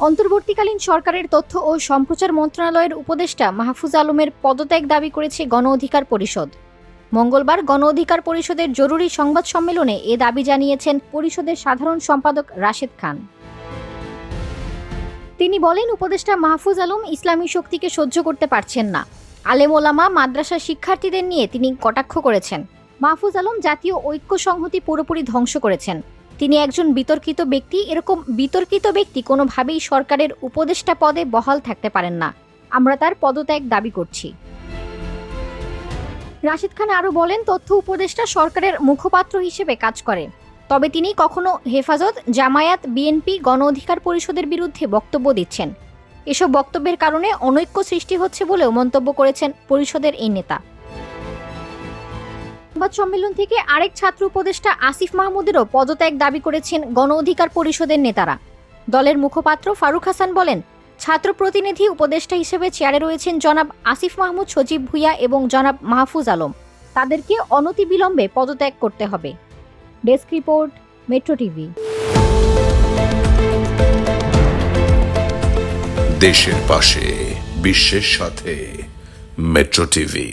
অন্তর্বর্তীকালীন সরকারের তথ্য ও সম্প্রচার মন্ত্রণালয়ের উপদেষ্টা মাহফুজ আলমের পদত্যাগ দাবি করেছে গণ অধিকার পরিষদ। মঙ্গলবার গণ অধিকার পরিষদের জরুরি সংবাদ সম্মেলনে এ দাবি জানিয়েছেন পরিষদের সাধারণ সম্পাদক রাশেদ খান। তিনি বলেন, উপদেষ্টা মাহফুজ আলম ইসলামী শক্তিকে সহ্য করতে পারছেন না। আলেম ওলামা, মাদ্রাসা শিক্ষার্থীদের নিয়ে তিনি কটাক্ষ করেছেন। মাহফুজ আলম জাতীয় ঐক্য সংহতি পুরোপুরি ধ্বংস করেছেন। তিনি একজন বিতর্কিত ব্যক্তি। এরকম বিতর্কিত ব্যক্তি কোনোভাবেই সরকারের উপদেষ্টা পদে বহাল থাকতে পারেন না। আমরা তার পদত্যাগ দাবি করছি। রাশিদ খান আরও বলেন, তথ্য উপদেষ্টা সরকারের মুখপাত্র হিসেবে কাজ করে। তবে তিনি কখনো হেফাজত, জামায়াত, বিএনপি, গণ অধিকার পরিষদের বিরুদ্ধে বক্তব্য দিচ্ছেন। এসব বক্তব্যের কারণে অনৈক্য সৃষ্টি হচ্ছে বলেও মন্তব্য করেছেন পরিষদের এই নেতা। সংবাদ সম্মেলন থেকে আরেক ছাত্র উপদেষ্টা আসিফ মাহমুদেরও পদত্যাগ দাবি করেছেন গণ অধিকার পরিষদের নেতারা। দলের মুখপাত্র ফারুক হাসান বলেন, ছাত্র প্রতিনিধি উপদেষ্টা হিসেবে চেয়ারে রয়েছেন জনাব আসিফ মাহমুদ সজীব ভুইয়া এবং জনাব মাহফুজ আলম। তাদেরকে অনতিবিলম্বে পদত্যাগ করতে হবে। Desk report, metro TV. দেশের পাশে, বিশ্বের সাথে, মেট্রো টিভি।